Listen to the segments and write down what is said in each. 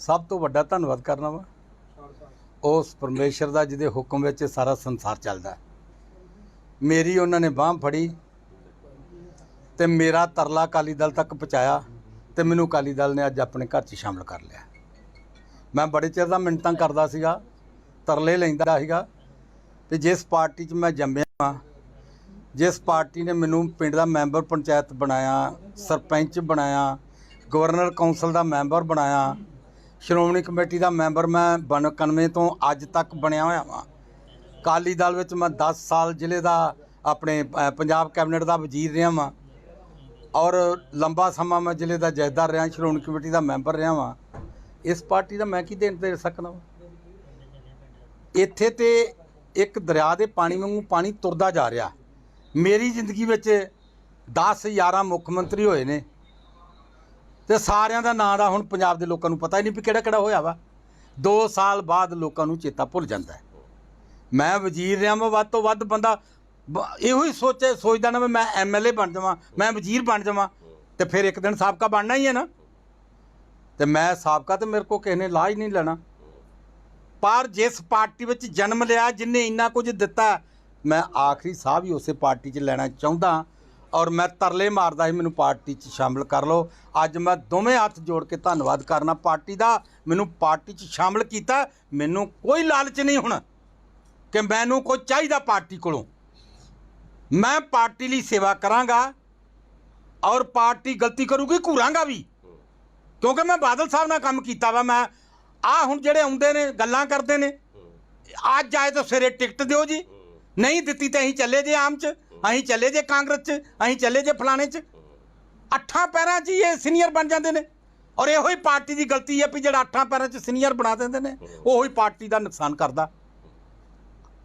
ਸਭ ਤੋਂ ਵੱਡਾ ਧੰਨਵਾਦ ਕਰਨਾ ਵਾ। ਉਸ ਪਰਮੇਸ਼ਰ ਦਾ ਜਿਹਦੇ ਹੁਕਮ ਵਿੱਚ ਸਾਰਾ ਸੰਸਾਰ ਚੱਲਦਾ ਮੇਰੀ ਉਹਨਾਂ ਨੇ ਬਾਹ ਫੜੀ ਤੇ ਮੇਰਾ ਤਰਲਾ ਅਕਾਲੀ ਦਲ ਤੱਕ ਪਹੁੰਚਾਇਆ ਤੇ ਮੈਨੂੰ ਅਕਾਲੀ ਦਲ ਨੇ ਅੱਜ ਆਪਣੇ ਘਰ 'ਚ ਸ਼ਾਮਲ ਕਰ ਲਿਆ। ਮੈਂ ਬੜੇ ਚਿਰ ਦਾ ਮਿੰਟਾਂ ਕਰਦਾ ਸੀਗਾ, ਤਰਲੇ ਲੈਂਦਾ ਸੀਗਾ ਤੇ ਜਿਸ ਪਾਰਟੀ 'ਚ ਮੈਂ ਜੰਮਿਆ ਜਿਸ ਪਾਰਟੀ ਨੇ ਮੈਨੂੰ ਪਿੰਡ ਦਾ ਮੈਂਬਰ ਪੰਚਾਇਤ ਬਣਾਇਆ, ਸਰਪੰਚ ਬਣਾਇਆ, ਗਵਰਨਰ ਕੌਂਸਲ ਦਾ ਮੈਂਬਰ ਬਣਾਇਆ ਸ਼੍ਰੋਮਣੀ ਕਮੇਟੀ ਦਾ ਮੈਂਬਰ ਮੈਂ 91 ਤੋਂ ਅੱਜ ਤੱਕ ਬਣਿਆ ਹੋਇਆ ਵਾਂ। ਕਾਲੀ ਦਲ ਵਿੱਚ ਮੈਂ 10 ਸਾਲ ਜ਼ਿਲ੍ਹੇ ਦਾ ਆਪਣੇ ਪੰਜਾਬ ਕੈਬਨਿਟ ਦਾ ਵਜ਼ੀਰ ਰਿਹਾ ਵਾਂ। ਔਰ ਲੰਬਾ ਸਮਾਂ ਮੈਂ ਜ਼ਿਲ੍ਹੇ ਦਾ ਜਥੇਦਾਰ ਰਿਹਾ, ਸ਼੍ਰੋਮਣੀ ਕਮੇਟੀ ਦਾ ਮੈਂਬਰ ਰਿਹਾ ਵਾਂ। ਇਸ ਪਾਰਟੀ ਦਾ ਮੈਂ ਕੀ ਦੇਣ ਦੇ ਸਕਦਾ ਵਾਂ? ਇੱਥੇ ਤੇ ਇੱਕ ਦਰਿਆ ਦੇ ਪਾਣੀ ਵਾਂਗੂ ਪਾਣੀ ਤੁਰਦਾ ਜਾ ਰਿਹਾ। ਮੇਰੀ ਜ਼ਿੰਦਗੀ ਵਿੱਚ 10 11 ਮੁੱਖ ਮੰਤਰੀ ਹੋਏ ਨੇ। ਤੇ ਸਾਰਿਆਂ ਦਾ ਨਾਂ ਦਾ ਹੁਣ ਪੰਜਾਬ ਦੇ ਲੋਕਾਂ ਨੂੰ ਪਤਾ ਹੀ ਨਹੀਂ ਵੀ ਕਿਹੜਾ ਕਿਹੜਾ ਹੋਇਆ ਵਾ। 2 ਸਾਲ ਬਾਅਦ ਲੋਕਾਂ ਨੂੰ ਚੇਤਾ ਭੁੱਲ ਜਾਂਦਾ ਹੈ। ਮੈਂ ਵਜ਼ੀਰ ਰਿਹਾ ਮੈਂ ਵੱਧ ਤੋਂ ਵੱਧ ਬੰਦਾ ਇਹੋ ਹੀ ਸੋਚੇ, ਸੋਚਦਾ ਨਾ ਵੀ ਮੈਂ ਐਮਐਲਏ ਬਣ ਜਾਵਾਂ, ਮੈਂ ਵਜ਼ੀਰ ਬਣ ਜਾਵਾਂ, ਤੇ ਫਿਰ ਇੱਕ ਦਿਨ ਸਾਬਕਾ ਬਣਨਾ ਹੀ ਹੈ ਨਾ। ਤੇ ਮੈਂ ਸਾਬਕਾ ਤੇ ਮੇਰੇ ਕੋ ਕਿਸੇ ਨੇ ਲਾ ਹੀ ਨਹੀਂ ਲੈਣਾ। ਪਰ ਜਿਸ ਪਾਰਟੀ ਵਿੱਚ ਜਨਮ ਲਿਆ, ਜਿਨੇ ਇੰਨਾ ਕੁਝ ਦਿੱਤਾ, ਮੈਂ ਆਖਰੀ ਸਾਹ ਵੀ ਉਸੇ ਪਾਰਟੀ 'ਚ ਲੈਣਾ ਚਾਹੁੰਦਾ। ਔਰ ਮੈਂ ਤਰਲੇ ਮਾਰਦਾ ਸੀ ਮੈਨੂੰ ਪਾਰਟੀ 'ਚ ਸ਼ਾਮਲ ਕਰ ਲਓ। ਅੱਜ ਮੈਂ ਦੋਵੇਂ ਹੱਥ ਜੋੜ ਕੇ ਧੰਨਵਾਦ ਕਰਨਾ। ਪਾਰਟੀ ਦਾ ਮੈਨੂੰ ਪਾਰਟੀ 'ਚ ਸ਼ਾਮਲ ਕੀਤਾ ਮੈਨੂੰ ਕੋਈ ਲਾਲਚ ਨਹੀਂ ਹੁਣ ਕਿ ਮੈਨੂੰ ਕੋਈ ਚਾਹੀਦਾ ਪਾਰਟੀ ਕੋਲੋਂ। ਮੈਂ ਪਾਰਟੀ ਲਈ ਸੇਵਾ ਕਰਾਂਗਾ ਔਰ ਪਾਰਟੀ ਗਲਤੀ ਕਰੂਗੀ ਘੂਰਾਂਗਾ ਵੀ। ਕਿਉਂਕਿ ਮੈਂ ਬਾਦਲ ਸਾਹਿਬ ਨਾਲ ਕੰਮ ਕੀਤਾ ਵਾ ਮੈਂ ਆ ਹੁਣ ਜਿਹੜੇ ਆਉਂਦੇ ਨੇ ਗੱਲਾਂ ਕਰਦੇ ਨੇ ਅੱਜ ਆਏ ਤਾਂ ਸਵੇਰੇ ਟਿਕਟ ਦਿਓ ਜੀ। ਨਹੀਂ ਦਿੱਤੀ ਤਾਂ ਅਸੀਂ ਚੱਲੇ ਜੇ ਆਮ ਚ। ਅਸੀਂ ਚੱਲੇ ਜੇ ਕਾਂਗਰਸ ਚ, ਅਸੀਂ ਚੱਲੇ ਜੇ ਫਲਾਣੇ ਚ। ਅੱਠਾਂ ਪੈਰਾਂ 'ਚ ਹੀ ਇਹ ਸੀਨੀਅਰ ਬਣ ਜਾਂਦੇ ਨੇ। ਔਰ ਇਹੋ ਹੀ ਪਾਰਟੀ ਦੀ ਗਲਤੀ ਹੈ ਵੀ ਜਿਹੜਾ ਅੱਠਾਂ ਪੈਰਾਂ 'ਚ ਸੀਨੀਅਰ ਬਣਾ ਦਿੰਦੇ ਨੇ, ਉਹੀ ਪਾਰਟੀ ਦਾ ਨੁਕਸਾਨ ਕਰਦਾ।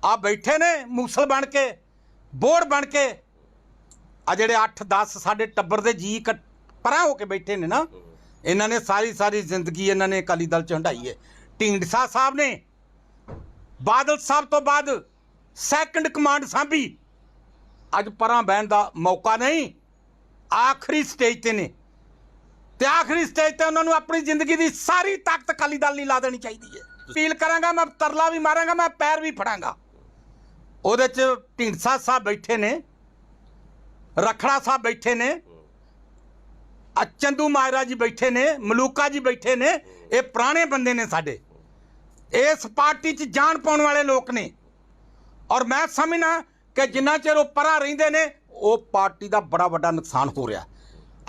ਆ ਬੈਠੇ ਨੇ ਮੂਸਲ ਬਣ ਕੇ ਬੋਰਡ ਬਣ ਕੇ। ਆ ਜਿਹੜੇ 8 10 ਸਾਡੇ ਟੱਬਰ ਦੇ ਜੀ ਇਕੱਠ- ਪਰਾਂ ਹੋ ਕੇ ਬੈਠੇ ਨੇ ਨਾ, ਇਹਨਾਂ ਨੇ ਸਾਰੀ ਸਾਰੀ ਜ਼ਿੰਦਗੀ ਇਹਨਾਂ ਨੇ ਅਕਾਲੀ ਦਲ ਚ ਹੰਡਾਈ ਹੈ। ਢੀਂਡਸਾ ਸਾਹਿਬ ਨੇ, ਬਾਦਲ ਸਾਹਿਬ ਤੋਂ ਬਾਅਦ ਸੈਕੰਡ ਕਮਾਂਡ ਸਾਂਭੀ। ਅੱਜ ਪਰਾਂ ਬਹਿਣ ਦਾ ਮੌਕਾ ਨਹੀਂ। ਆਖਰੀ ਸਟੇਜ ਤੇ ਨੇ। ਤੇ ਆਖਰੀ ਸਟੇਜ ਤੇ ਉਹਨਾਂ ਨੂੰ ਆਪਣੀ ਜ਼ਿੰਦਗੀ ਦੀ ਸਾਰੀ ਤਾਕਤ ਅਕਾਲੀ ਦਲ ਲਈ ਲਾ ਦੇਣੀ ਚਾਹੀਦੀ ਹੈ। ਅਪੀਲ ਕਰਾਂਗਾ, ਮੈਂ ਤਰਲਾ ਵੀ ਮਾਰਾਂਗਾ, ਮੈਂ ਪੈਰ ਵੀ ਫੜਾਂਗਾ। ਉਹਦੇ ਚ ਢੀਂਡਸਾ ਸਾਹਿਬ ਬੈਠੇ ਨੇ, ਰਖੜਾ ਸਾਹਿਬ ਬੈਠੇ ਨੇ ਆ ਚੰਦੂ ਮਾਇਰਾ ਜੀ ਬੈਠੇ ਨੇ, ਮਲੂਕਾ ਜੀ ਬੈਠੇ ਨੇ, ਇਹ ਪੁਰਾਣੇ ਬੰਦੇ ਨੇ ਸਾਡੇ। ਇਸ ਪਾਰਟੀ 'ਚ ਜਾਣ ਪਾਉਣ ਵਾਲੇ ਲੋਕ ਨੇ। ਔਰ ਮੈਂ ਸਮਝਣਾ ਕਿ ਜਿੰਨਾ ਚਿਰ ਉਹ ਪਰਾਂ ਰਹਿੰਦੇ ਨੇ, ਉਹ ਪਾਰਟੀ ਦਾ ਬੜਾ ਵੱਡਾ ਨੁਕਸਾਨ ਹੋ ਰਿਹਾ।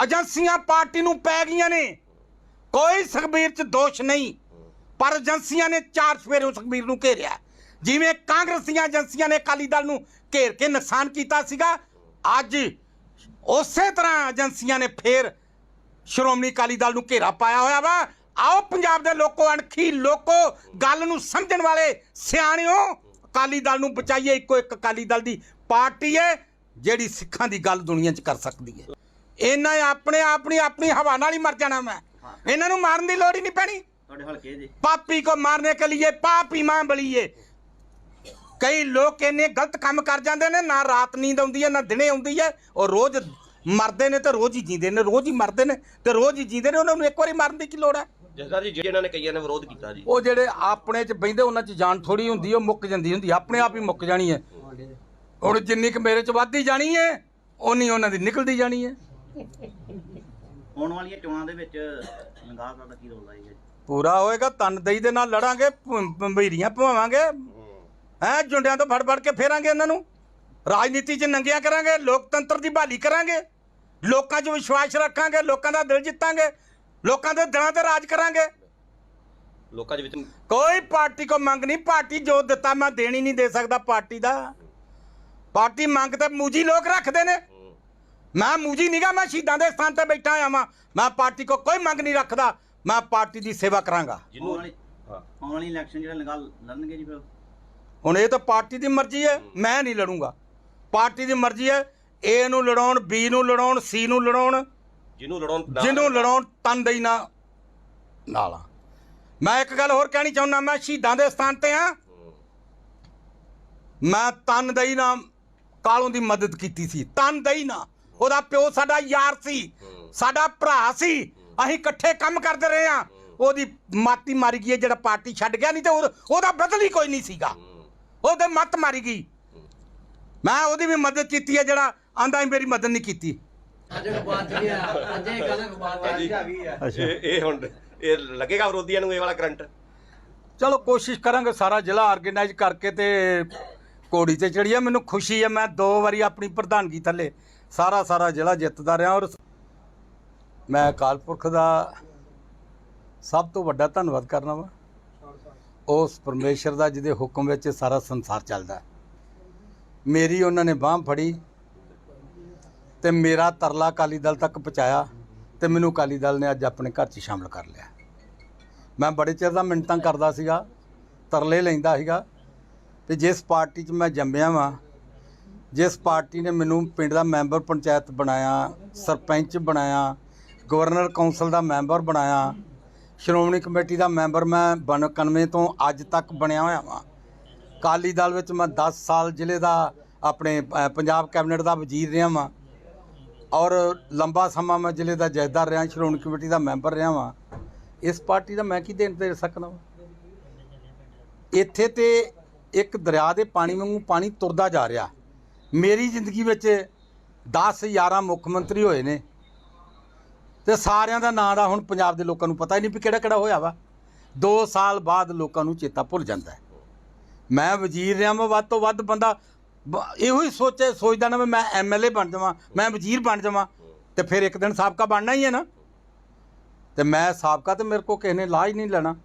ਏਜੰਸੀਆਂ ਪਾਰਟੀ ਨੂੰ ਪੈ ਗਈਆਂ ਨੇ। ਕੋਈ ਸੁਖਬੀਰ 'ਚ ਦੋਸ਼ ਨਹੀਂ, ਪਰ ਏਜੰਸੀਆਂ ਨੇ ਚਾਰ ਸਵੇਰੇ ਸੁਖਬੀਰ ਨੂੰ ਘੇਰਿਆ। ਜਿਵੇਂ ਕਾਂਗਰਸੀਆਂ ਏਜੰਸੀਆਂ ਨੇ ਅਕਾਲੀ ਦਲ ਨੂੰ ਘੇਰ ਕੇ ਨੁਕਸਾਨ ਕੀਤਾ ਸੀਗਾ, ਅੱਜ ਉਸੇ ਤਰ੍ਹਾਂ ਏਜੰਸੀਆਂ ਨੇ ਫੇਰ ਸ਼੍ਰੋਮਣੀ ਅਕਾਲੀ ਦਲ ਨੂੰ ਘੇਰਾ ਪਾਇਆ ਹੋਇਆ ਵਾ। ਆਓ ਪੰਜਾਬ ਦੇ ਲੋਕੋ, ਅਣਖੀ ਲੋਕੋ, ਗੱਲ ਨੂੰ ਸਮਝਣ ਵਾਲੇ ਸਿਆਣਿਓ ਅਕਾਲੀ ਦਲ ਨੂੰ ਬਚਾਈਏ ਇੱਕੋ ਇੱਕ ਅਕਾਲੀ ਦਲ ਦੀ ਪਾਰਟੀ ਹੈ ਜਿਹੜੀ ਸਿੱਖਾਂ ਦੀ ਗੱਲ ਦੁਨੀਆ 'ਚ ਕਰ ਸਕਦੀ ਹੈ। ਇਹਨਾਂ ਆਪਣੇ ਆਪਣੀ ਆਪਣੀ ਹਵਾ ਨਾਲ ਹੀ ਮਰ ਜਾਣਾ ਮੈਂ। ਇਹਨਾਂ ਨੂੰ ਮਾਰਨ ਦੀ ਲੋੜ ਹੀ ਨਹੀਂ ਪੈਣੀ। ਤੁਹਾਡੇ ਹਲਕੇ ਜੀ ਪਾਪੀ ਕੋ ਮਾਰਨੇ ਕੇ ਲਈ ਪਾਪੀ ਮਾਂ ਬਲੀਏ। ਕਈ ਲੋਕ ਇਹਨੇ ਗਲਤ ਕੰਮ ਕਰ ਜਾਂਦੇ ਨੇ ਨਾ ਰਾਤ ਨੀਂਦ ਆਉਂਦੀ ਹੈ ਨਾ ਦਿਨੇ ਆਉਂਦੀ ਹੈ। ਉਹ ਰੋਜ਼ ਮਰਦੇ ਨੇ ਤੇ ਰੋਜ਼ ਹੀ ਜੀਂਦੇ ਨੇ ਰੋਜ਼ ਹੀ ਮਰਦੇ ਨੇ ਤੇ ਰੋਜ਼ ਹੀ ਜੀਂਦੇ ਨੇ ਉਹਨਾਂ ਨੂੰ ਇੱਕ ਵਾਰੀ ਮਾਰਨ ਦੀ ਕੀ ਲੋੜ ਹੈ? ਜਸਦਾਰ ਜੀ ਜਿਹਨਾਂ ਨੇ ਕਈਆਂ ਨੇ ਵਿਰੋਧ ਕੀਤਾ ਜੀ। ਉਹ ਜਿਹੜੇ ਆਪਣੇ ਚ ਬੈਂਦੇ ਉਹਨਾਂ ਚ ਜਾਨ ਥੋੜੀ ਹੁੰਦੀ ਉਹ ਮੁੱਕ ਜਾਂਦੀ ਹੁੰਦੀ ਆਪਣੇ ਆਪ ਹੀ ਮੁੱਕ ਜਾਣੀ ਹੈ। ਹੁਣ ਜਿੰਨੀ ਕਿ ਮੇਰੇ ਚ ਵੱਧਦੀ ਜਾਣੀ ਹੈ ਓਨੀ ਉਹਨਾਂ ਦੀ ਨਿਕਲਦੀ ਜਾਣੀ ਹੈ। ਆਉਣ ਵਾਲੀਆਂ ਚੋਣਾਂ ਦੇ ਵਿੱਚ ਲੰਗਾ ਦਾ ਕੀ ਰੋਲ ਆਏਗਾ ਜੀ? ਪੂਰਾ ਹੋਏਗਾ ਤਨਦਈ ਦੇ ਨਾਲ ਲੜਾਂਗੇ ਭੰਬੀਰੀਆਂ ਪਵਾਵਾਂਗੇ ਹੈ ਜੁੰਡਿਆਂ ਤੋਂ ਫੜ ਫੜ ਕੇ ਫੇਰਾਂਗੇ ਇਹਨਾਂ ਨੂੰ। ਰਾਜਨੀਤੀ 'ਚ ਨੰਗਿਆ ਕਰਾਂਗੇ ਲੋਕਤੰਤਰ ਦੀ ਬਹਾਲੀ ਕਰਾਂਗੇ। ਲੋਕਾਂ 'ਚ ਵਿਸ਼ਵਾਸ ਰੱਖਾਂਗੇ ਲੋਕਾਂ ਦਾ ਦਿਲ ਜਿੱਤਾਂਗੇ। ਲੋਕਾਂ ਦੇ ਦਿਲਾਂ ਤੇ ਰਾਜ ਕਰਾਂਗੇ। ਲੋਕਾਂ ਦੇ ਵਿੱਚ ਕੋਈ ਪਾਰਟੀ ਕੋ ਮੰਗ ਨਹੀਂ ਪਾਰਟੀ ਜੋ ਦਿੱਤਾ ਮੈਂ ਦੇਣੀ ਨਹੀਂ ਦੇ ਸਕਦਾ ਪਾਰਟੀ ਦਾ। ਪਾਰਟੀ ਮੰਗ ਤੇ ਮੂਜੀ ਲੋਕ ਰੱਖਦੇ ਨੇ। ਮੈਂ ਮੂਜੀ ਨਹੀਂਗਾ ਮੈਂ ਸ਼ਹੀਦਾਂ ਦੇ ਸਥਾਨ ਤੇ ਬੈਠਾ ਆ ਵਾਂ। ਮੈਂ ਪਾਰਟੀ ਕੋ ਕੋਈ ਮੰਗ ਨਹੀਂ ਰੱਖਦਾ ਮੈਂ ਪਾਰਟੀ ਦੀ ਸੇਵਾ ਕਰਾਂਗਾ। ਆਉਣ ਜਿਹਨੂੰ ਵਾਲੀ ਆਉਣ ਵਾਲੀ ਇਲੈਕਸ਼ਨ ਜਿਹੜਾ ਲੰਗਾ ਲੜਨਗੇ ਜੀ ਫਿਰ ਹੁਣ ਇਹ ਤਾਂ ਪਾਰਟੀ ਦੀ ਮਰਜ਼ੀ ਹੈ ਮੈਂ ਨਹੀਂ ਲੜੂੰਗਾ। ਪਾਰਟੀ ਦੀ ਮਰਜ਼ੀ ਹੈ ਏ ਨੂੰ ਲੜਾਉਣ ਬੀ ਨੂੰ ਲੜਾਉਣ ਸੀ ਨੂੰ ਲੜਾਉਣ। ਜਿਹਨੂੰ ਲੜਾਉਣ ਜਿਹਨੂੰ ਲੜਾਉਣ ਤਨਦਈ ਨਾ, ਨਾਲਾ ਮੈਂ ਇੱਕ ਗੱਲ ਹੋਰ ਕਹਿਣੀ ਚਾਹੁੰਦਾ, ਮੈਂ ਸ਼ਹੀਦਾਂ ਦੇ ਸਥਾਨ ਤੇ ਆ। ਮੈਂ ਤਨਦਈ ਨਾਲ ਕਾਲੋਂ ਦੀ ਮਦਦ ਕੀਤੀ ਸੀ? ਤਨਦਈ ਨਾਲ ਉਹਦਾ ਪਿਓ ਸਾਡਾ ਯਾਰ ਸੀ, ਸਾਡਾ ਭਰਾ ਸੀ। ਅਸੀਂ ਇਕੱਠੇ ਕੰਮ ਕਰਦੇ ਰਹੇ ਆ। ਉਹਦੀ ਮਾਤੀ ਮਾਰੀ ਗਈ ਹੈ, ਜਿਹੜਾ ਪਾਰਟੀ ਛੱਡ ਗਿਆ ਨਹੀਂ ਤੇ ਉਹ- ਉਹਦਾ ਬਦਲ ਹੀ ਕੋਈ ਨਹੀਂ ਸੀਗਾ। ਉਹਦੇ ਮੱਤ ਮਾਰੀ ਗਈ। ਮੈਂ ਉਹਦੀ ਵੀ ਮਦਦ ਕੀਤੀ ਹੈ, ਜਿਹੜਾ ਆਂਦਾ ਮੇਰੀ ਮਦਦ ਨਹੀਂ ਕੀਤੀ। ਅੱਜ ਬਾਤ ਗਿਆ ਅੱਜ ਇਹ ਗੱਲ ਬਾਤ ਇਹ ਇਹ ਹੁਣ ਇਹ ਲੱਗੇਗਾ ਵਿਰੋਧੀਆਂ ਨੂੰ ਇਹ ਵਾਲਾ ਕਰੰਟ? ਚਲੋ ਕੋਸ਼ਿਸ਼ ਕਰਾਂਗੇ ਸਾਰਾ ਜ਼ਿਲ੍ਹਾ ਆਰਗੇਨਾਈਜ਼ ਕਰਕੇ ਤੇ ਕੋੜੀ ਤੇ ਚੜੀਆ ਮੈਨੂੰ ਖੁਸ਼ੀ ਹੈ ਮੈਂ ਦੋ ਵਾਰੀ ਆਪਣੀ ਪ੍ਰਧਾਨਗੀ ਥੱਲੇ ਸਾਰਾ ਸਾਰਾ ਜ਼ਿਲ੍ਹਾ ਜਿੱਤਦਾ ਰਿਹਾ ਔਰ ਮੈਂ ਅਕਾਲ ਪੁਰਖ ਦਾ ਸਭ ਤੋਂ ਵੱਡਾ ਧੰਨਵਾਦ ਕਰਨਾ ਵਾ। ਉਸ ਪਰਮੇਸ਼ਰ ਦਾ ਜਿਹਦੇ ਹੁਕਮ ਵਿੱਚ ਸਾਰਾ ਸੰਸਾਰ ਚੱਲਦਾ। ਮੇਰੀ ਉਹਨਾਂ ਨੇ ਬਾਹ ਫੜੀ। ਤੇ ਮੇਰਾ ਤਰਲਾ ਅਕਾਲੀ ਦਲ ਤੱਕ ਪਹੁੰਚਾਇਆ ਤੇ ਮੈਨੂੰ ਅਕਾਲੀ ਦਲ ਨੇ ਅੱਜ ਆਪਣੇ ਘਰ 'ਚ ਸ਼ਾਮਲ ਕਰ ਲਿਆ। ਮੈਂ ਬੜੇ ਚਿਰ ਦਾ ਮਿੰਟਾਂ ਕਰਦਾ ਸੀਗਾ, ਤਰਲੇ ਲੈਂਦਾ ਸੀਗਾ ਤੇ ਜਿਸ ਪਾਰਟੀ 'ਚ ਮੈਂ ਜੰਮਿਆ ਵਾਂ, ਜਿਸ ਪਾਰਟੀ ਨੇ ਮੈਨੂੰ ਪਿੰਡ ਦਾ ਮੈਂਬਰ ਪੰਚਾਇਤ ਬਣਾਇਆ, ਸਰਪੰਚ ਬਣਾਇਆ, ਗਵਰਨਰ ਕੌਂਸਲ ਦਾ ਮੈਂਬਰ ਬਣਾਇਆ, ਸ਼੍ਰੋਮਣੀ ਕਮੇਟੀ ਦਾ ਮੈਂਬਰ ਮੈਂ ਬਨ 91 ਤੋਂ ਅੱਜ ਤੱਕ ਬਣਿਆ ਹੋਇਆ ਵਾਂ। ਕਾਲੀ ਦਲ ਵਿੱਚ ਮੈਂ 10 ਸਾਲ ਜ਼ਿਲ੍ਹੇ ਦਾ ਆਪਣੇ ਪੰਜਾਬ ਕੈਬਨਿਟ ਦਾ ਵਜ਼ੀਰ ਰਿਹਾ ਵਾਂ। ਔਰ ਲੰਬਾ ਸਮਾਂ ਮੈਂ ਜ਼ਿਲ੍ਹੇ ਦਾ ਜਥੇਦਾਰ ਰਿਹਾ, ਸ਼੍ਰੋਮਣੀ ਕਮੇਟੀ ਦਾ ਮੈਂਬਰ ਰਿਹਾ ਵਾਂ। ਇਸ ਪਾਰਟੀ ਦਾ ਮੈਂ ਕੀ ਦੇਣ ਦੇ ਸਕਦਾ ਵਾਂ? ਇੱਥੇ ਤੇ ਇੱਕ ਦਰਿਆ ਦੇ ਪਾਣੀ ਵਾਂਗੂ ਪਾਣੀ ਤੁਰਦਾ ਜਾ ਰਿਹਾ। ਮੇਰੀ ਜ਼ਿੰਦਗੀ ਵਿੱਚ 10 11 ਮੁੱਖ ਮੰਤਰੀ ਹੋਏ ਨੇ। ਤੇ ਸਾਰਿਆਂ ਦਾ ਨਾਂ ਦਾ ਹੁਣ ਪੰਜਾਬ ਦੇ ਲੋਕਾਂ ਨੂੰ ਪਤਾ ਹੀ ਨਹੀਂ ਵੀ ਕਿਹੜਾ ਕਿਹੜਾ ਹੋਇਆ ਵਾ। 2 ਸਾਲ ਬਾਅਦ ਲੋਕਾਂ ਨੂੰ ਚੇਤਾ ਭੁੱਲ ਜਾਂਦਾ ਮੈਂ ਵਜ਼ੀਰ ਰਿਹਾ ਮੈਂ ਵੱਧ ਤੋਂ ਵੱਧ ਬੰਦਾ ਬ- ਇਹੋ ਹੀ ਸੋਚੇ ਸੋਚਦਾ ਨਾ ਵੀ ਮੈਂ ਐਮਐਲਏ ਬਣ ਜਾਵਾਂ, ਮੈਂ ਵਜ਼ੀਰ ਬਣ ਜਾਵਾਂ, ਤੇ ਫਿਰ ਇੱਕ ਦਿਨ ਸਾਬਕਾ ਬਣਨਾ ਹੀ ਹੈ ਨਾ। ਤੇ ਮੈਂ ਸਾਬਕਾ ਤੇ ਮੇਰੇ ਕੋ ਕਿਸੇ ਨੇ ਲਾਜ ਨਹੀਂ ਲੈਣਾ।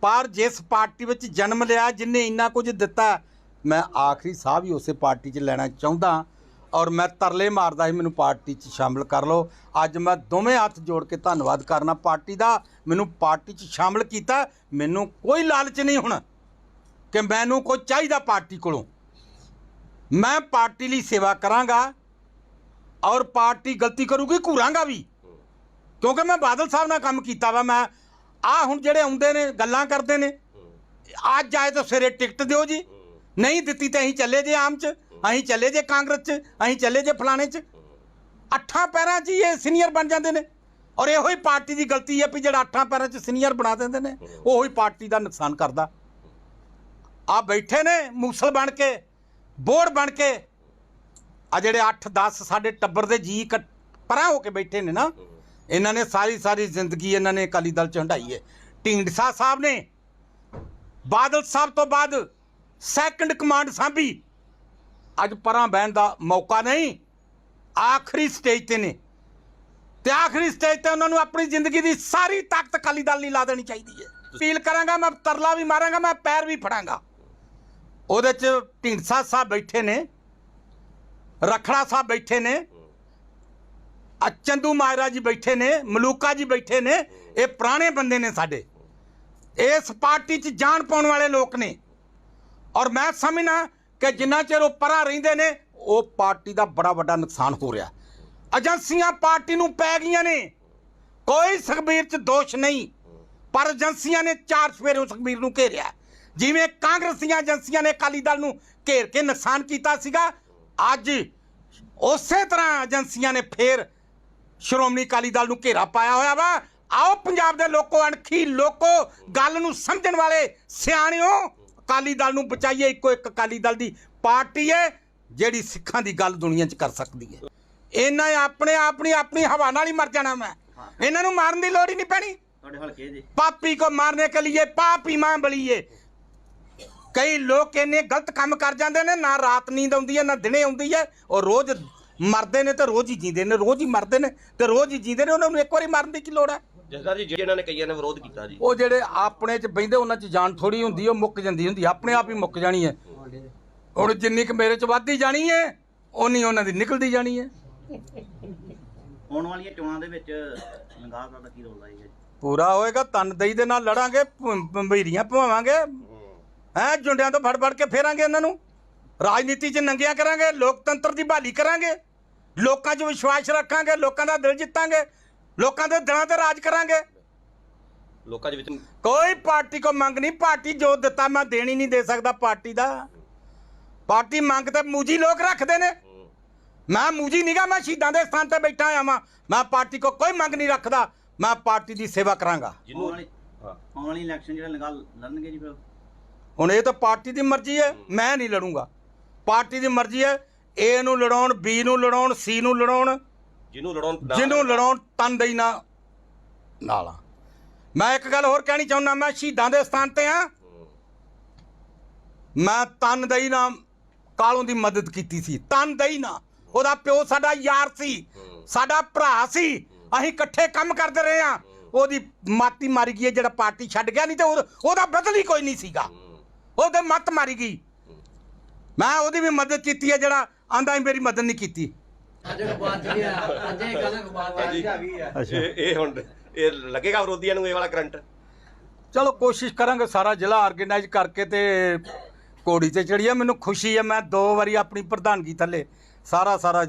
ਪਰ ਜਿਸ ਪਾਰਟੀ ਵਿੱਚ ਜਨਮ ਲਿਆ, ਜਿਨੇ ਇੰਨਾ ਕੁਝ ਦਿੱਤਾ, ਮੈਂ ਆਖਰੀ ਸਾਹ ਵੀ ਉਸੇ ਪਾਰਟੀ 'ਚ ਲੈਣਾ ਚਾਹੁੰਦਾ ਔਰ ਮੈਂ ਤਰਲੇ ਮਾਰਦਾ ਸੀ, ਮੈਨੂੰ ਪਾਰਟੀ 'ਚ ਸ਼ਾਮਲ ਕਰ ਲਓ। ਅੱਜ ਮੈਂ ਦੋਵੇਂ ਹੱਥ ਜੋੜ ਕੇ ਧੰਨਵਾਦ ਕਰਨਾ ਪਾਰਟੀ ਦਾ। ਮੈਨੂੰ ਪਾਰਟੀ 'ਚ ਸ਼ਾਮਲ ਕੀਤਾ, ਮੈਨੂੰ ਕੋਈ ਲਾਲਚ ਨਹੀਂ ਹੁਣ ਕਿ ਮੈਨੂੰ ਕੋਈ ਚਾਹੀਦਾ ਪਾਰਟੀ ਕੋਲੋਂ। ਮੈਂ ਪਾਰਟੀ ਲਈ ਸੇਵਾ ਕਰਾਂਗਾ ਔਰ ਪਾਰਟੀ ਗਲਤੀ ਕਰੂਗੀ, ਘੂਰਾਂਗਾ ਵੀ। ਕਿਉਂਕਿ ਮੈਂ ਬਾਦਲ ਸਾਹਿਬ ਨਾਲ ਕੰਮ ਕੀਤਾ ਵਾ, ਮੈਂ ਆ ਹੁਣ ਜਿਹੜੇ ਆਉਂਦੇ ਨੇ, ਗੱਲਾਂ ਕਰਦੇ ਨੇ, ਅੱਜ ਆਏ ਤਾਂ ਸਵੇਰੇ ਟਿਕਟ ਦਿਓ ਜੀ। ਨਹੀਂ ਦਿੱਤੀ ਤਾਂ ਅਸੀਂ ਚੱਲੇ ਜੇ ਆਮ ਚ, ਅਸੀਂ ਚੱਲੇ ਜੇ ਕਾਂਗਰਸ ਚ, ਅਸੀਂ ਚੱਲੇ ਜੇ ਫਲਾਣੇ ਚ। ਅੱਠਾਂ ਪੈਰਾਂ 'ਚ ਹੀ ਇਹ ਸੀਨੀਅਰ ਬਣ ਜਾਂਦੇ ਨੇ। ਔਰ ਇਹੋ ਹੀ ਪਾਰਟੀ ਦੀ ਗਲਤੀ ਹੈ ਵੀ ਜਿਹੜਾ ਅੱਠਾਂ ਪੈਰਾਂ 'ਚ ਸੀਨੀਅਰ ਬਣਾ ਦਿੰਦੇ ਨੇ, ਉਹੋ ਹੀ ਪਾਰਟੀ ਦਾ ਨੁਕਸਾਨ ਕਰਦਾ। ਆ ਬੈਠੇ ਨੇ, ਮੂਸਲ ਬਣ ਕੇ। ਬੋਰਡ ਬਣ ਕੇ ਆ ਜਿਹੜੇ 8 10 ਸਾਡੇ ਟੱਬਰ ਦੇ ਜੀ ਪਰਾਂ ਹੋ ਕੇ ਬੈਠੇ ਨੇ ਨਾ ਇਹਨਾਂ ਨੇ ਸਾਰੀ ਸਾਰੀ ਜ਼ਿੰਦਗੀ ਇਹਨਾਂ ਨੇ ਅਕਾਲੀ ਦਲ ਚ ਹੰਡਾਈ ਹੈ। ਢੀਂਡਸਾ ਸਾਹਿਬ ਨੇ ਬਾਦਲ ਸਾਹਿਬ ਤੋਂ ਬਾਅਦ ਸੈਕੰਡ ਕਮਾਂਡ ਸਾਂਭੀ। ਅੱਜ ਪਰਾਂ ਬਹਿਣ ਦਾ ਮੌਕਾ ਨਹੀਂ ਆਖਰੀ ਸਟੇਜ ਤੇ ਨੇ। ਤੇ ਆਖਰੀ ਸਟੇਜ ਤੇ ਉਹਨਾਂ ਨੂੰ ਆਪਣੀ ਜ਼ਿੰਦਗੀ ਦੀ ਸਾਰੀ ਤਾਕਤ ਅਕਾਲੀ ਦਲ ਲਈ ਲਾ ਦੇਣੀ ਚਾਹੀਦੀ ਹੈ। ਅਪੀਲ ਕਰਾਂਗਾ ਮੈਂ ਤਰਲਾ ਵੀ ਮਾਰਾਂਗਾ ਮੈਂ ਪੈਰ ਵੀ ਫੜਾਂਗਾ। ਉਹਦੇ ਚ ਢੀਂਡਸਾ ਸਾਹਿਬ ਬੈਠੇ ਨੇ, ਰਖੜਾ ਸਾਹਿਬ ਬੈਠੇ ਨੇ ਆ ਚੰਦੂ ਮਾਇਰਾ ਜੀ ਬੈਠੇ ਨੇ, ਮਲੂਕਾ ਜੀ ਬੈਠੇ ਨੇ, ਇਹ ਪੁਰਾਣੇ ਬੰਦੇ ਨੇ ਸਾਡੇ। ਇਸ ਪਾਰਟੀ 'ਚ ਜਾਣ ਪਾਉਣ ਵਾਲੇ ਲੋਕ ਨੇ। ਔਰ ਮੈਂ ਸਮਝਣਾ ਕਿ ਜਿੰਨਾ ਚਿਰ ਉਹ ਪਰਾਂ ਰਹਿੰਦੇ ਨੇ, ਉਹ ਪਾਰਟੀ ਦਾ ਬੜਾ ਵੱਡਾ ਨੁਕਸਾਨ ਹੋ ਰਿਹਾ। ਏਜੰਸੀਆਂ ਪਾਰਟੀ ਨੂੰ ਪੈ ਗਈਆਂ ਨੇ। ਕੋਈ ਸੁਖਬੀਰ 'ਚ ਦੋਸ਼ ਨਹੀਂ। ਪਰ ਏਜੰਸੀਆਂ ਨੇ ਚਾਰ ਸਵੇਰੇ ਸੁਖਬੀਰ ਨੂੰ ਘੇਰਿਆ। ਜਿਵੇਂ ਕਾਂਗਰਸੀਆਂ ਏਜੰਸੀਆਂ ਨੇ ਅਕਾਲੀ ਦਲ ਨੂੰ ਘੇਰ ਕੇ ਨੁਕਸਾਨ ਕੀਤਾ ਸੀਗਾ ਅੱਜ ਉਸੇ ਤਰ੍ਹਾਂ ਏਜੰਸੀਆਂ ਨੇ ਫੇਰ ਸ਼੍ਰੋਮਣੀ ਅਕਾਲੀ ਦਲ ਨੂੰ ਘੇਰਾ ਪਾਇਆ ਹੋਇਆ ਵਾ। ਆਓ ਪੰਜਾਬ ਦੇ ਲੋਕੋ ਅਣਖੀ ਲੋਕੋ ਗੱਲ ਨੂੰ ਸਮਝਣ ਵਾਲੇ ਸਿਆਣਿਓ ਅਕਾਲੀ ਦਲ ਨੂੰ ਬਚਾਈਏ ਇੱਕੋ ਇੱਕ ਅਕਾਲੀ ਦਲ ਦੀ ਪਾਰਟੀ ਹੈ ਜਿਹੜੀ ਸਿੱਖਾਂ ਦੀ ਗੱਲ ਦੁਨੀਆ 'ਚ ਕਰ ਸਕਦੀ ਹੈ ਇਹਨਾਂ ਆਪਣੇ ਆਪਣੀ ਆਪਣੀ ਹਵਾ ਨਾਲ ਹੀ ਮਰ ਜਾਣਾ ਮੈਂ। ਇਹਨਾਂ ਨੂੰ ਮਾਰਨ ਦੀ ਲੋੜ ਹੀ ਨਹੀਂ ਪੈਣੀ। ਤੁਹਾਡੇ ਹਲਕੇ ਜੀ। ਪਾਪੀ ਕੋ ਮਾਰਨੇ ਕੇ ਲਈ ਪਾਪੀ ਮਾਂ ਬਲੀਏ ਕਈ ਲੋਕ ਇੰਨੇ ਗਲਤ ਕੰਮ ਕਰ ਜਾਂਦੇ ਨੇ ਨਾ ਰਾਤ ਨੀਂਦ ਆਉਂਦੀ ਹੈ ਨਾ ਦਿਨੇ ਆਉਂਦੀ ਹੈ ਉਹ ਰੋਜ਼ ਮਰਦੇ ਨੇ ਤੇ ਰੋਜ਼ ਹੀ ਜੀਂਦੇ ਨੇ ਰੋਜ਼ ਹੀ ਮਰਦੇ ਨੇ ਤੇ ਰੋਜ਼ ਹੀ ਜੀਂਦੇ ਨੇ ਉਹਨਾਂ ਨੂੰ ਇੱਕ ਵਾਰੀ ਮਰਨ ਦੀ ਕੀ ਲੋੜ ਹੈ? ਜਸਦਾ ਜੀ ਜਿਹਨਾਂ ਨੇ ਕਈਆਂ ਨੇ ਵਿਰੋਧ ਕੀਤਾ ਜੀ। ਉਹ ਜਿਹੜੇ ਆਪਣੇ ਚ ਬੈਂਦੇ ਉਹਨਾਂ ਚ ਜਾਨ ਥੋੜੀ ਹੁੰਦੀ ਹੈ, ਉਹ ਮੁੱਕ ਜਾਂਦੀ ਹੁੰਦੀ ਹੈ, ਆਪਣੇ ਆਪ ਹੀ ਮੁੱਕ ਜਾਣੀ ਹੈ। ਹੁਣ ਜਿੰਨੀ ਕੁ ਮੇਰੇ ਚ ਵੱਧਦੀ ਜਾਣੀ ਹੈ ਓਨੀ ਉਹਨਾਂ ਦੀ ਨਿਕਲਦੀ ਜਾਣੀ ਹੈ। ਆਉਣ ਵਾਲੀਆਂ ਚੋਣਾਂ ਦੇ ਵਿੱਚ ਲੰਗਾਹ ਦਾ ਕੀ ਰੋਲ ਆਏਗਾ ਜੀ? ਪੂਰਾ ਹੋਏਗਾ ਤਨ ਦਈ ਦੇ ਨਾਲ ਲੜਾਂਗੇ ਭੰਬੀਰੀਆਂ ਭਵਾਵਾਂਗੇ ਹੈਂ ਜੁੰਡਿਆਂ ਤੋਂ ਫੜ ਫੜ ਕੇ ਫੇਰਾਂਗੇ ਇਹਨਾਂ ਨੂੰ? ਰਾਜਨੀਤੀ 'ਚ ਨੰਗਿਆ ਕਰਾਂਗੇ ਲੋਕਤੰਤਰ ਦੀ ਬਹਾਲੀ ਕਰਾਂਗੇ ਲੋਕਾਂ 'ਚ ਵਿਸ਼ਵਾਸ ਰੱਖਾਂਗੇ ਲੋਕਾਂ ਦਾ ਦਿਲ ਜਿੱਤਾਂਗੇ ਲੋਕਾਂ ਦੇ ਦਿਲਾਂ ਤੇ ਰਾਜ ਕਰਾਂਗੇ। ਲੋਕਾਂ ਦੇ ਵਿੱਚ ਕੋਈ ਪਾਰਟੀ ਕੋ ਮੰਗ ਨਹੀਂ ਪਾਰਟੀ ਜੋ ਦਿੱਤਾ ਮੈਂ ਦੇਣੀ ਨਹੀਂ ਦੇ ਸਕਦਾ ਪਾਰਟੀ ਦਾ। ਪਾਰਟੀ ਮੰਗ ਤੇ ਮੂਜੀ ਲੋਕ ਰੱਖਦੇ ਨੇ। ਮੈਂ ਮੂਜੀ ਨਹੀਂਗਾ ਮੈਂ ਸ਼ਹੀਦਾਂ ਦੇ ਸਥਾਨ ਤੇ ਬੈਠਾ ਹੋਇਆ ਵਾਂ। ਮੈਂ ਪਾਰਟੀ ਕੋ ਕੋਈ ਮੰਗ ਨਹੀਂ ਰੱਖਦਾ ਮੈਂ ਪਾਰਟੀ ਦੀ ਸੇਵਾ ਕਰਾਂਗਾ। ਜਿਹਨੂੰ ਆਉਣ ਵਾਲੀ ਇਲੈਕਸ਼ਨ ਜਿਹੜਾ ਲਗਾ ਲੜਨਗੇ ਜੀ ਫਿਰ। ਹੁਣ ਇਹ ਤਾਂ ਪਾਰਟੀ ਦੀ ਮਰਜ਼ੀ ਹੈ ਮੈਂ ਨਹੀਂ ਲੜੂੰਗਾ। ਪਾਰਟੀ ਦੀ ਮਰਜ਼ੀ ਹੈ ਏ ਨੂੰ ਲੜਾਉਣ ਬੀ ਨੂੰ ਲੜਾਉਣ ਸੀ ਨੂੰ ਲੜਾਉਣ। ਜਿਹਨੂੰ ਲੜਾਉਣ ਨਾ- ਜਿਹਨੂੰ ਲੜਾਉਣ। ਤਨਦੇਹੀ ਨਾ ਨਾਲ। ਮੈਂ ਇੱਕ ਗੱਲ ਹੋਰ ਕਹਿਣੀ ਚਾਹੁੰਦਾ ਮੈਂ ਸ਼ਹੀਦਾਂ ਦੇ ਸਥਾਨ ਤੇ ਆ। ਮੈਂ ਤਨਦੇਹੀ ਨਾਲ ਕਾਲੋਂ ਦੀ ਮਦਦ ਕੀਤੀ ਸੀ? ਤਨਦੇਹੀ ਨਾਲ ਉਹਦਾ ਪਿਓ ਸਾਡਾ ਯਾਰ ਸੀ। ਸਾਡਾ ਭਰਾ ਸੀ। ਅਸੀਂ ਇਕੱਠੇ ਕੰਮ ਕਰਦੇ ਰਹੇ ਆ ਉਹਦੀ ਮਾਤੀ ਮਾਰੀ ਗਈ ਜਿਹੜਾ ਪਾਰਟੀ ਛੱਡ ਗਿਆ ਨਹੀਂ ਤੇ ਉਹਦਾ- ਬਦਲ ਹੀ ਕੋਈ ਨਹੀਂ ਸੀਗਾ। ਉਹਦੇ ਮੱਤ ਮਾਰੀ ਗਈ। ਮੈਂ ਉਹਦੀ ਵੀ ਮਦਦ ਕੀਤੀ ਹੈ ਜਿਹੜਾ ਆਂਦਾ ਹੀ ਮੇਰੀ ਮਦਦ ਨਹੀਂ ਕੀਤੀ। ਅੱਜ ਗਵਾਚ ਗਿਆ ਅੱਜ ਇਹ ਗੱਲ ਗਵਾਚ ਗਿਆ ਇਹ ਇਹ ਹੁਣ ਇਹ ਲੱਗੇਗਾ ਵਿਰੋਧੀਆਂ ਨੂੰ ਇਹ ਵਾਲਾ ਕਰੰਟ? ਚਲੋ ਕੋਸ਼ਿਸ਼ ਕਰਾਂਗੇ ਸਾਰਾ ਜ਼ਿਲ੍ਹਾ ਆਰਗੇਨਾਈਜ਼ ਕਰਕੇ ਤੇ ਕੋੜੀ ਤੇ ਚੜੀਏ ਮੈਨੂੰ ਖੁਸ਼ੀ ਹੈ ਮੈਂ ਦੋ ਵਾਰੀ ਆਪਣੀ ਪ੍ਰਧਾਨਗੀ ਥੱਲੇ ਸਾਰਾ ਸਾਰਾ